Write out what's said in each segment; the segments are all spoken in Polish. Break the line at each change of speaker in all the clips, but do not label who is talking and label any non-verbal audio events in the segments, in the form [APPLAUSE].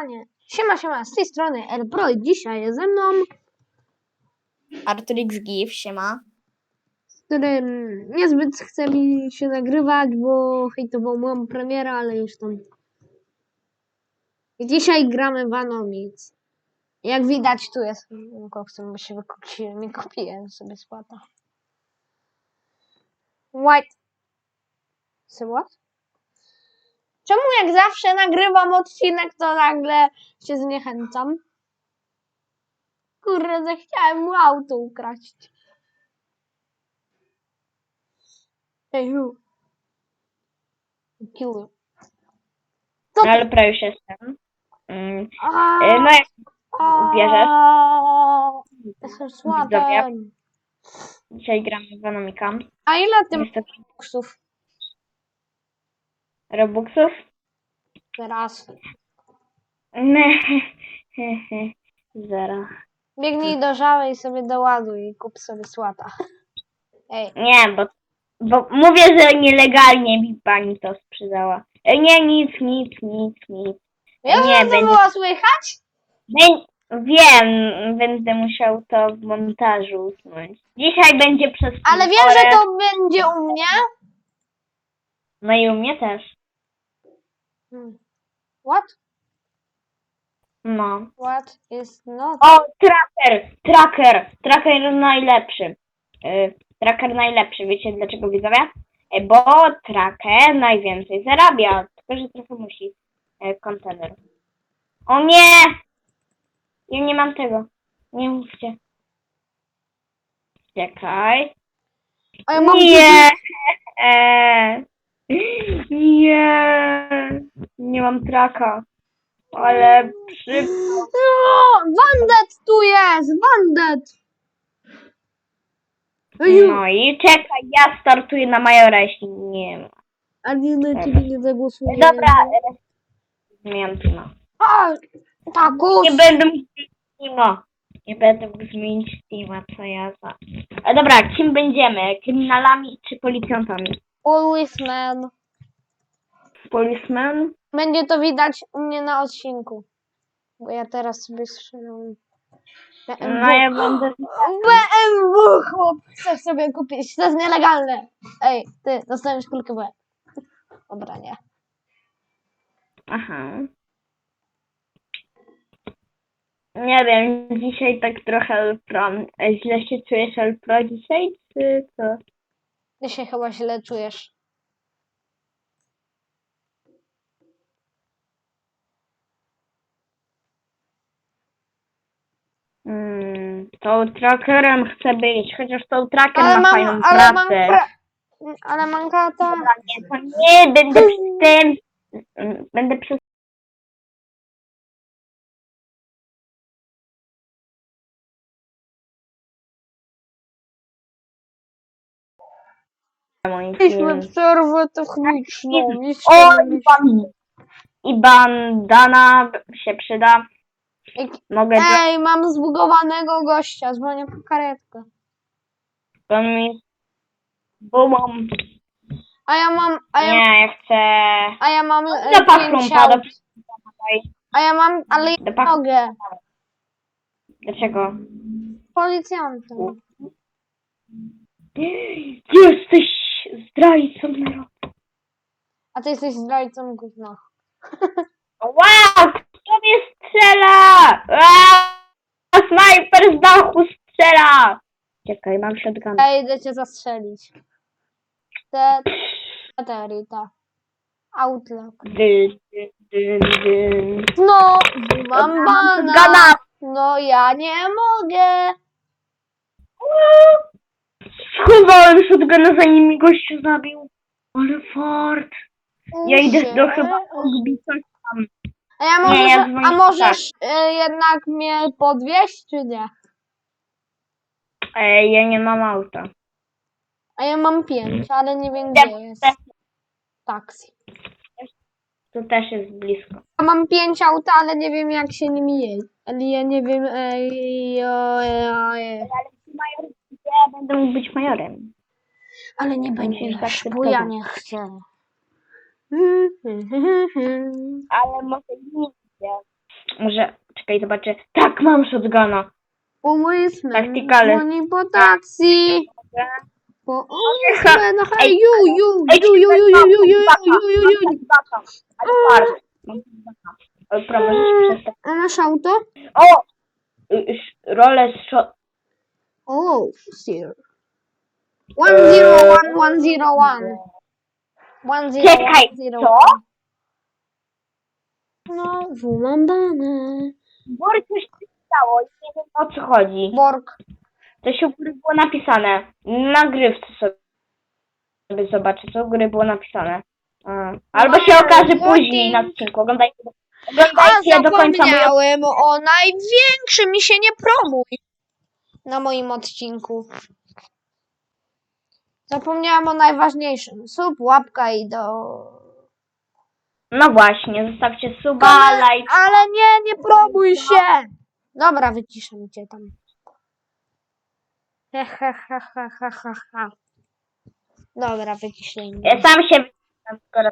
normalnie. Siema, siema, z tej strony Elpro i dzisiaj jest ze mną,
Artur X siema.
z którym niezbyt chce mi się nagrywać, bo hejtował moją premierę, ale już tam. I dzisiaj gramy w Anomic. Jak widać, tu jest koksem, bo się wykupiłem i kupiłem sobie spłata. White. Say what? Czemu jak zawsze nagrywam odcinek, to nagle się zniechęcam? Kurde, zechciałem mu auto ukraść. Ej, who? Kill you. Co
No ale prawie już jestem. Mm, e, No jak bierzesz?
Jestem
Widzowie.
słabem.
dzisiaj gramy w Anomika.
A ile ty
Niestety
boksów
Robuxów.
teraz?
Ne, [LAUGHS] Zero.
Biegnij do żały i sobie doładuj i kup sobie słata. Ej,
Nie, bo, bo mówię, że nielegalnie mi pani to sprzedała. E, Nie, nic, nic, nic, nic.
wiesz,
Nie,
że to
będzie-
było słychać?
Bę- Wiem, będę musiał to w montażu usunąć. Dzisiaj będzie przez
Ale wiem, że to będzie u mnie.
No i u mnie też.
Hmm. What?
No.
What is not?
O, tracker, tracker, tracker najlepszy. Y, tracker najlepszy, wiecie dlaczego widzowie? Y, Bo tracker najwięcej zarabia, tylko że trochę musi y, kontener. O nie! Ja nie mam tego. Nie mówcie. Czekaj.
A ja mam
Nie! [LAUGHS] Nie! Nie mam traka. Ale przy...
O, Wandet tu jest! Wandet!
No i czekaj, ja startuję na Majora, jeśli nie ma.
A nie na ciebie nie zagłosuję.
Dobra, e, zmieniam teama.
A, takus!
Nie będę mógł zmienić teama. Nie będę mógł zmienić teama, co ja za... E, dobra, kim będziemy? Kryminalami czy policjantami?
Policeman.
Policeman?
Będzie to widać u mnie na odcinku. Bo ja teraz sobie strzelam. BMW.
No ja będę...
BMW, chłop! Chcę sobie kupić. To jest nielegalne. Ej, ty, dostaniesz kulkę w łeb. Dobra, nie.
Aha. Nie wiem, dzisiaj tak trochę Elpro. Źle się czujesz Elpro dzisiaj, czy co?
Ty się chyba źle czujesz.
Mm, tą trackerem chcę być, chociaż tą tracker
Ale
ma
mam,
fajną
ale mam,
pracę.
pra... ale mam kata.
Dobra, nie, to nie, będę przy tym, mm, będę przy moim
Mieliśmy przerwę techniczną.
O,
Mieliśmy-
i, ban, i bandana się przyda. Mogę
Ej, mam zbugowanego gościa. Dzwonię po karetkę.
to mi bumą.
A ja mam, a ja,
Nie, ja chcę
a ja mam
do pachrumpa, do.
A ja mam, ale ja nie mogę.
Dlaczego?
Policjantem.
Jesteś zdrajcą narodu.
A ty jesteś zdrajcą gówna. [LAUGHS]
Wow! Kto mnie strzela? Wow! Snajper z dachu strzela! Czekaj, mam shotgun.
Ja idę cię zastrzelić. Te... Outlook.
Dyn, dyn, dyn, dyn.
No, mam bana. No ja nie mogę.
Schowałem shotguna zanim mi gościu zabił. Ale fart. Ja idę do chyba odbita tam.
A ja
Nie,
możesz,
ja dzwonię
a
tak.
możesz y, jednak mnie podwieźć, czy nie?
Ej, ja nie mam auta.
A ja mam pięć, ale nie wiem
Ja
gdzie jest. Taksi.
Tu też jest blisko.
Ja mam pięć aut, ale nie wiem jak się nimi jeździ. Ale ja nie wiem. Ej, o, ej, ej.
Ale major, ja będę mógł być majorem.
Ale nie będziesz,
zaakceptować.
bo ja nie chcę. [LAUGHS]
Ale może nie. Może, czekaj, zobaczę. Tak, mam shotguna.
Policeman
Taktykale.
dzwoni po
Ha,
policeman, hej,
ej,
ju, ju, ju, ju, ju, ju, ju, ju, ju, ju, ju.
Możesz przestać.
A masz auto?
O! Rolę z shot...
O, sir. One zero one one zero one. One zero
Czekaj,
one zero
co?
one. No, wulambane.
Bory coś i nie wiem o co chodzi.
Borg.
To się u góry było napisane. Nagrywce sobie zobaczę, co u góry było napisane. A. Albo się okaże później na odcinku. Oglądajcie,
A
oglądajcie do końca mój
zapomniałem o największym i się nie promuj na moim odcinku. Zapomniałem o najważniejszym. Sub, łapka i do...
No właśnie, zostawcie suba,
Ale,
like.
ale nie, nie promuj się! Dobra, wyciszam cię tam. He, he, he, he, he, he, he. Dobra, wyciszaj mnie.
Ja sam się wycisam, skoro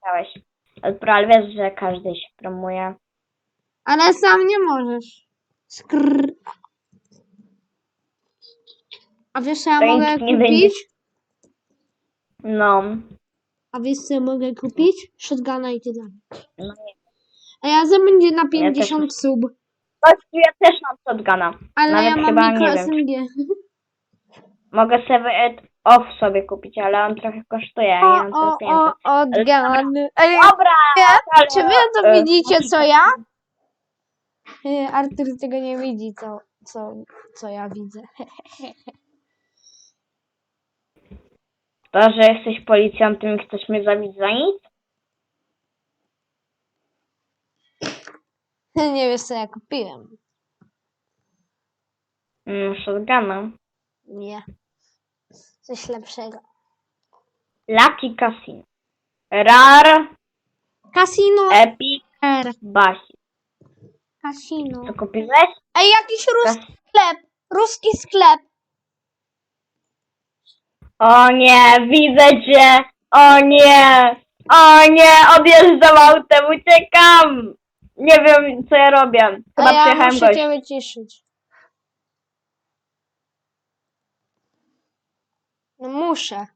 powiedziałeś. Ale ale wiesz, że każdy się promuje.
Ale sam nie możesz. Skrr. A wiesz co ja
To
mogę
nikt nie będzie-
kupić?
No.
A wiesz co ja mogę kupić? Shotguna i tyle.
no nie.
A ja za będzie na
też
50 sub.
Właściwie ja też mam shotguna.
Ale
Nawet
ja mam mikro
nie wiem.
SMG.
Mogę sobie off sobie kupić, ale on trochę kosztuje. ja
O,
mam
o,
tyle pieniędzy.
o, odgan. Ej,
Dobra! ale-
czy wy to
e,
widzicie, co ja? E, Artur tego nie widzi, co, co, co ja widzę. [LAUGHS]
To, że jesteś policjantem i chcesz mnie zabić za nic? [LAUGHS]
Nie wiesz, co ja kupiłem.
Mm, shotguna.
Nie. Coś lepszego.
Lucky Casino. Rar,
Casino
Epic,
R.
Basi.
Casino.
Co kupiłeś?
Ej, jakiś ruski sklep. Ruski sklep.
O nie, widzę cię! O nie! O nie, odjeżdżam autem, uciekam! Nie wiem, co ja robię. Chyba
A ja
przyjechałem
muszę
gość.
cię wyciszyć. No muszę.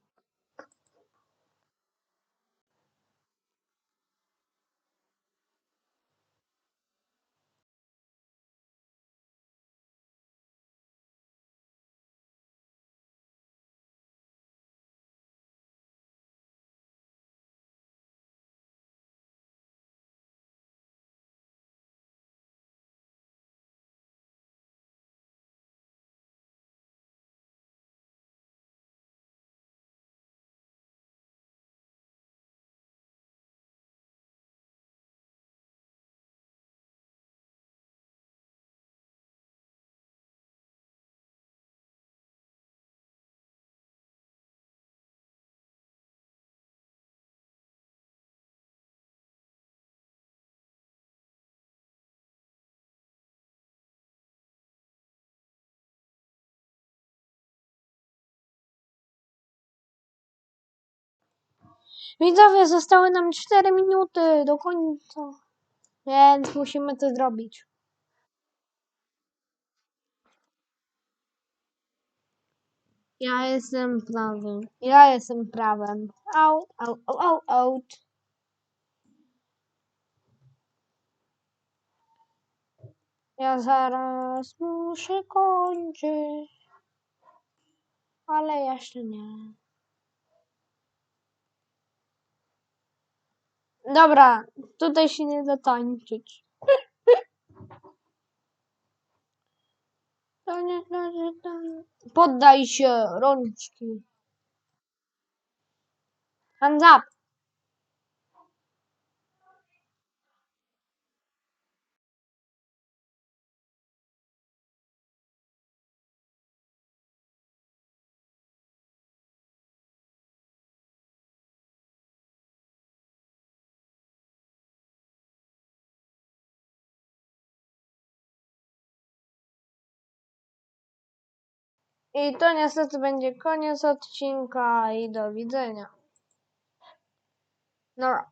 Widzowie, zostały nam 4 minuty do końca. Więc musimy to zrobić. Ja jestem prawym. Ja jestem prawem. Au, au, au, au, au. Ja zaraz muszę kończyć. Ale jeszcze nie. Dobra, tutaj się nie da tańczyć. Poddaj się, rączki. Hands up. I to niestety będzie koniec odcinka i do widzenia. No.